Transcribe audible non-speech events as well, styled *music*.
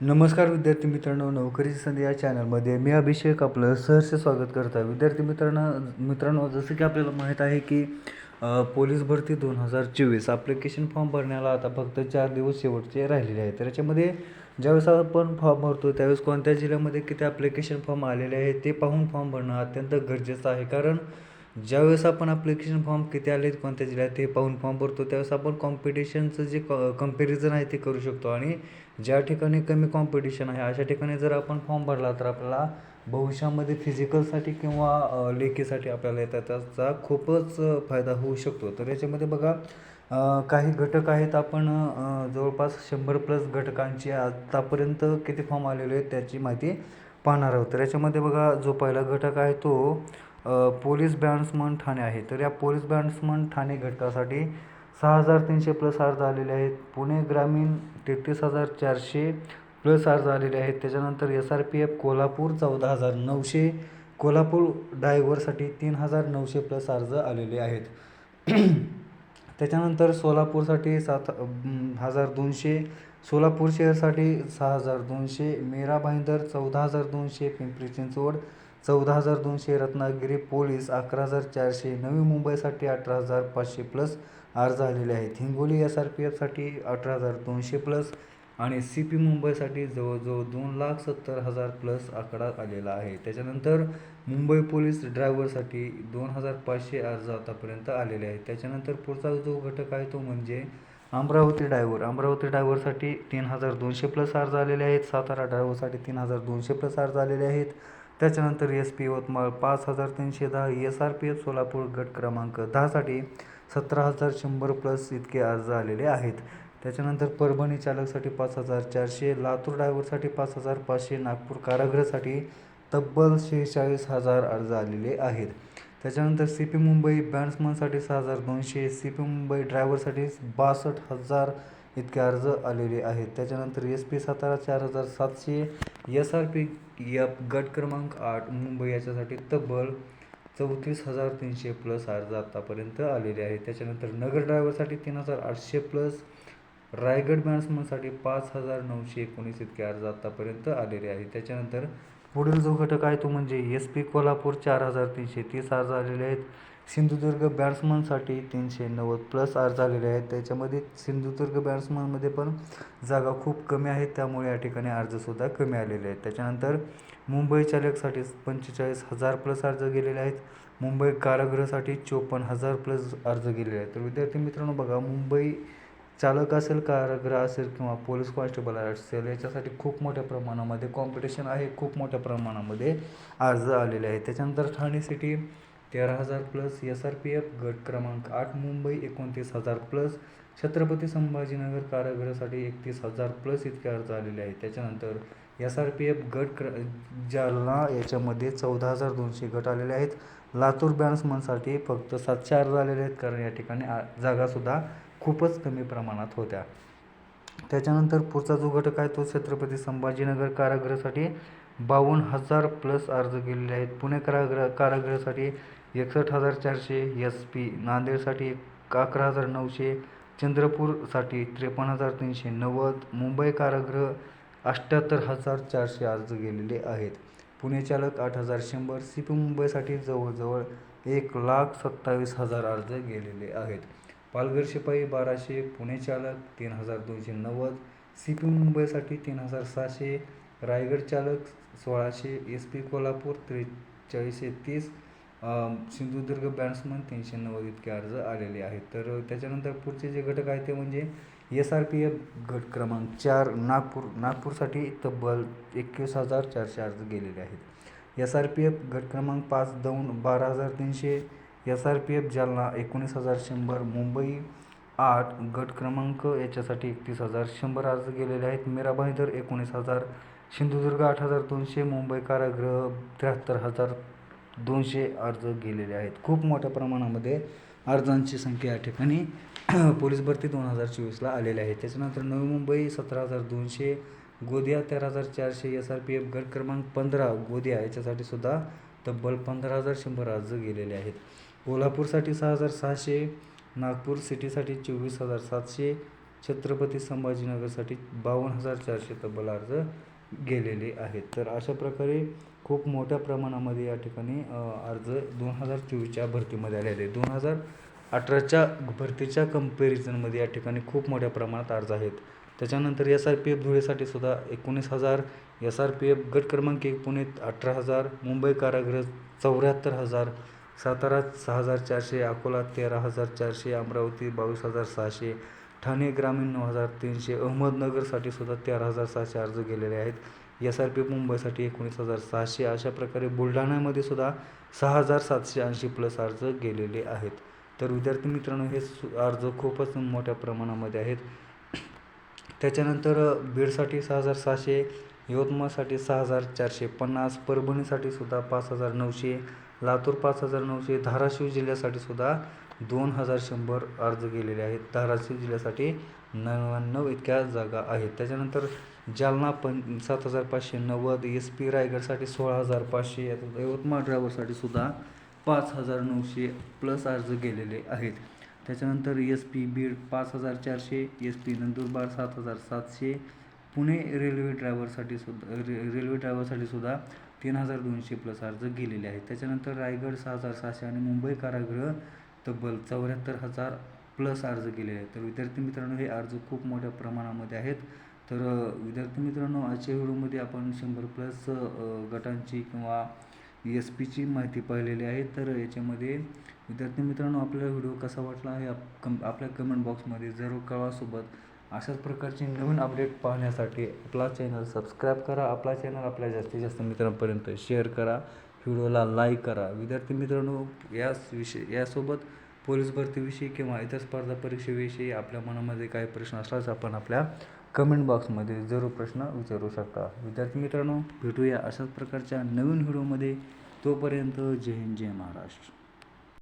नमस्कार विद्यार्थी मित्रांनो नोकरीची संधी या चॅनलमध्ये मी अभिषेक आपलं सहर्ष स्वागत करत. आहे विद्यार्थी मित्रांनो मित्रांनो जसं की आपल्याला माहीत आहे की पोलीस भरती दोन हजार चोवीस ॲप्लिकेशन फॉर्म भरण्याला आता फक्त चार दिवस शेवटचे राहिलेले आहेत. तर याच्यामध्ये ज्यावेळेस आपण फॉर्म भरतो त्यावेळेस कोणत्या जिल्ह्यामध्ये किती ॲप्लिकेशन फॉर्म आलेले आहेत ते पाहून फॉर्म भरणं अत्यंत गरजेचं आहे. कारण ज्यावेळेस आपण ॲप्लिकेशन फॉर्म किती आले आहेत कोणत्या जिल्ह्यात ते पाहून फॉर्म भरतो त्यावेळेस आपण कॉम्पिटिशनचं जे क कंपॅरिझन आहे ते करू शकतो. आणि ज्या ठिकाणी कमी कॉम्पिटिशन आहे अशा ठिकाणी जर आपण फॉर्म भरला तर आपल्याला भविष्यामध्ये फिजिकलसाठी किंवा लेखीसाठी आपल्याला येतात त्याचा खूपच फायदा होऊ शकतो. तर याच्यामध्ये बघा काही घटक आहेत आपण जवळपास शंभर प्लस घटकांची आतापर्यंत किती फॉर्म आलेले आहेत त्याची माहिती पाहणार आहोत. तर याच्यामध्ये बघा जो पहिला घटक आहे तो पोलीस बँड्समन ठाणे आहे. तर या पोलीस बँड्समन ठाणे घटकासाठी सहा हजार तीनशे प्लस अर्ज आलेले आहेत. पुणे ग्रामीण तेहतीस हजार चारशे प्लस अर्ज आलेले आहेत. त्याच्यानंतर S R P F Kolhapur चौदा हजार नऊशे कोल्हापूर डायव्हरसाठी तीन हजार नऊशे प्लस अर्ज आलेले आहेत. *clears throat* त्याच्यानंतर सोलापूरसाठी सात हजार दोनशे सोलापूर शहरसाठी सहा हजार दोनशे मेरा भाईंदर चौदा हजार दोनशे पिंपरी चिंचवड चौदा हजार दोनशे रत्नागिरी पोलीस अकरा हजार चारशे नवी मुंबईसाठी अठरा हजार पाचशे प्लस अर्ज आलेले आहेत. हिंगोली एस आर पी एफसाठी अठरा हजार दोनशे प्लस आणि सी पी मुंबईसाठी जवळजवळ दोन लाख सत्तर हजार प्लस आकडा आलेला आहे. त्याच्यानंतर मुंबई पोलीस ड्रायव्हरसाठी दोन हजार पाचशे अर्ज आतापर्यंत आलेले आहेत. त्याच्यानंतर पुढचा जो घटक आहे तो म्हणजे अमरावती ड्रायव्हर. अमरावती ड्रायव्हरसाठी तीन हजार दोनशे प्लस अर्ज आलेले आहेत. सातारा ड्रायव्हरसाठी तीन हजार दोनशे प्लस अर्ज आलेले आहेत. त्याच्यानंतर एस पी यवतमाळ पाच हजार तीनशे दहा S R P F Solapur गट क्रमांक दहासाठी सतरा हजार शंभर प्लस इतके अर्ज आलेले आहेत. त्याच्यानंतर परभणी चालकसाठी पाच हजार चारशे लातूर ड्रायव्हरसाठी पाच हजार पाचशे नागपूर कारागृहासाठी तब्बल शेहेचाळीस हजार अर्ज आलेले आहेत. त्याच्यानंतर सी पी मुंबई बॅट्समनसाठी सहा हजार दोनशे सी पी मुंबई ड्रायव्हरसाठी बासष्ट हजार इतके अर्ज आलेले आहेत. त्याच्यानंतर एस पी सातारा चार हजार सातशे एस आर पी एफ गट क्रमांक आठ मुंबई याच्यासाठी तब्बल चौतीस हजार तीनशे प्लस अर्ज आत्तापर्यंत आलेले आहेत. त्याच्यानंतर नगर ड्रायव्हरसाठी तीन हजार आठशे प्लस रायगड बॅट्समनसाठी पाच हजार नऊशे एकोणीस इतके अर्ज आत्तापर्यंत आलेले आहेत. त्याच्यानंतर पुढील जो घटक आहे तो म्हणजे एस पी कोल्हापूर चार हजार तीनशे तीस अर्ज आलेले आहेत. सिंधुदुर्ग बॅट्समनसाठी तीनशे नव्वद प्लस अर्ज आलेले आहेत. त्याच्यामध्ये सिंधुदुर्ग बॅट्समनमध्ये पण जागा खूप कमी आहेत. त्यामुळे या ठिकाणी अर्जसुद्धा कमी आलेले आहेत. त्याच्यानंतर मुंबई चालकसाठी पंचेचाळीस हजार प्लस अर्ज गेलेले आहेत. मुंबई कारागृहासाठी चोपन्न हजार प्लस अर्ज गेलेले आहेत. तर विद्यार्थी मित्रांनो बघा मुंबई चालक असेल कारागृह असेल किंवा पोलीस कॉन्स्टेबल असेल याच्यासाठी खूप मोठ्या प्रमाणामध्ये कॉम्पिटिशन आहे. खूप मोठ्या प्रमाणामध्ये अर्ज आलेले आहेत. त्याच्यानंतर ठाणे सिटी तेरा हजार plus S R P F गट क्रमांक आठ मुंबई एकोणतीस हजार प्लस छत्रपती संभाजीनगर कारागृहासाठी एकतीस हजार प्लस इतके अर्ज आलेले आहेत. त्याच्यानंतर एस आर पी एफ गट क्र जालना याच्यामध्ये चौदा हजार दोनशे गट आलेले आहेत. लातूर बॅट्समनसाठी फक्त सातशे अर्ज आलेले आहेत कारण या ठिकाणी आ जागासुद्धा खूपच कमी प्रमाणात होत्या. त्याच्यानंतर पुढचा जो घटक आहे तो छत्रपती संभाजीनगर कारागृहासाठी बावन्न हजार प्लस अर्ज गेलेले आहेत. पुणे कारागृह कारागृहासाठी एकसष्ट हजार चारशे एस पी नांदेडसाठी एक अकरा हजार नऊशे चंद्रपूरसाठी त्रेपन्न हजार तीनशे नव्वद मुंबई कारागृह अठ्ठ्याहत्तर हजार चारशे अर्ज गेलेले आहेत. पुणे चालक आठ हजार शंभर सी पी मुंबईसाठी जवळजवळ एक लाख सत्तावीस हजार अर्ज गेलेले आहेत. पालघर शिपाई बाराशे पुणे चालक तीन हजार दोनशे नव्वद सी पी मुंबईसाठी तीन हजार सहाशे रायगड चालक सोळाशे एस पी कोल्हापूर त्रेचाळीसशे तीस सिंधुदुर्ग बॅट्समन तीनशे नव्वद इतके अर्ज आलेले आहेत. तर त्याच्यानंतर पुढचे जे घटक आहेत ते म्हणजे एस आर पी एफ गट क्रमांक चार नागपूर नागपूरसाठी तब्बल एकवीस हजार चारशे अर्ज गेलेले आहेत. एस आर पी एफ गट क्रमांक पाच दोन बारा हजार तीनशे S R P F Jalna एकोणीस हजार शंभर मुंबई आठ गट क्रमांक याच्यासाठी एकतीस हजार शंभर अर्ज गेलेले आहेत. मीराबाई भाईंदर एकोणीस हजार सिंधुदुर्ग आठ हजार दोनशे मुंबई कारागृह त्र्याहत्तर हजार दोनशे अर्ज गेलेले आहेत. खूप मोठ्या प्रमाणामध्ये अर्जांची संख्या या ठिकाणी *clears throat* पोलीस भरती दोन हजार चोवीसला आलेली आहे. त्याच्यानंतर नवी मुंबई सतरा हजार दोनशे गोदिया तेरा हजार चारशे एस आर पी एफ गट क्रमांक पंधरा गोदिया याच्यासाठी सुद्धा तब्बल पंधरा हजार शंभर अर्ज गेलेले आहेत. कोल्हापूरसाठी सहा हजार सहाशे नागपूर सिटीसाठी चोवीस हजार सातशे छत्रपती संभाजीनगरसाठी बावन्न हजार चारशे तब्बल अर्ज गेलेले आहेत. तर अशा प्रकारे खूप मोठ्या प्रमाणामध्ये या ठिकाणी अर्ज दोन हजार चोवीसच्या भरतीमध्ये आलेले दोन हजार अठराच्या भरतीच्या कम्पॅरिझनमध्ये या ठिकाणी खूप मोठ्या प्रमाणात अर्ज आहेत. त्याच्यानंतर एस आर पी एफ धुळेसाठी सुद्धा एकोणीस हजार एस आर पी एफ गट क्रमांक एक पुणे अठरा हजार मुंबई कारागृह चौऱ्याहत्तर हजार सातारा सहा हजार चारशे अकोला तेरा हजार चारशे अमरावती बावीस हजार सहाशे ठाणे ग्रामीण नऊ हजार तीनशे अहमदनगरसाठी सुद्धा तेरा हजार सहाशे अर्ज गेलेले आहेत. एस आर पी मुंबईसाठी एकोणीस हजार सहाशे अशा प्रकारे बुलढाण्यामध्ये सुद्धा सहा हजार सातशे ऐंशी प्लस अर्ज गेलेले आहेत. तर विद्यार्थी मित्रांनो हे सु- अर्ज खूपच मोठ्या प्रमाणामध्ये आहेत. त्याच्यानंतर बीडसाठी सहा हजार सहाशे यवतमाळसाठी सहा हजार चारशे पन्नास परभणीसाठी सुद्धा पाच हजार नऊशे लातूर पाच हजार नऊशे धाराशिव जिल्ह्यासाठी सुद्धा दोन हजार शंभर अर्ज गेलेले आहेत. धाराशिव जिल्ह्यासाठी नव्याण्णव इतक्या जागा आहेत. त्याच्यानंतर जालना पण सात हजार पाचशे नव्वद एस पी रायगडसाठी सोळा हजार पाचशे यवतमाळ ड्रायव्हरसाठी सुद्धा पाच हजार नऊशे प्लस अर्ज गेलेले आहेत. त्याच्यानंतर एस पी बीड पाच हजार चारशे एस पी नंदुरबार सात हजार सातशे पुणे रेल्वे ड्रायव्हरसाठी सुद्धा रे रेल्वे ड्रायव्हरसाठी सुद्धा तीन हजार दोनशे प्लस अर्ज गेलेले आहेत. त्याच्यानंतर रायगड सहा हजार सहाशे आणि मुंबई कारागृह तब्बल चौऱ्याहत्तर हजार प्लस अर्ज केले आहेत. तर विद्यार्थी मित्रांनो हे अर्ज खूप मोठ्या प्रमाणामध्ये आहेत. तर विद्यार्थी मित्रांनो आजच्या व्हिडिओमध्ये आपण शंभर प्लस गटांची किंवा एस पीची माहिती पाहिलेली आहे. तर याच्यामध्ये विद्यार्थी मित्रांनो आपल्याला व्हिडिओ कसा वाटला हे आप कम आपल्या कमेंट बॉक्समध्ये जरूर कळवासोबत अशाच प्रकारचे नवीन अपडेट पाहण्यासाठी आपला चॅनल सबस्क्राईब करा. आपला चॅनल आपल्या जास्तीत जास्त मित्रांपर्यंत शेअर करा. व्हिडिओला लाईक करा. विद्यार्थी मित्रांनो याच विषय यासोबत पोलीस भरतीविषयी किंवा इतर स्पर्धा परीक्षेविषयी आपल्या मनामध्ये काही प्रश्न असल्यास आपण आपल्या कमेंट बॉक्समध्ये जरूर प्रश्न विचारू शकता. विद्यार्थी मित्रांनो भेटूया अशाच प्रकारच्या नवीन व्हिडिओमध्ये. तोपर्यंत जय हिंद जय महाराष्ट्र.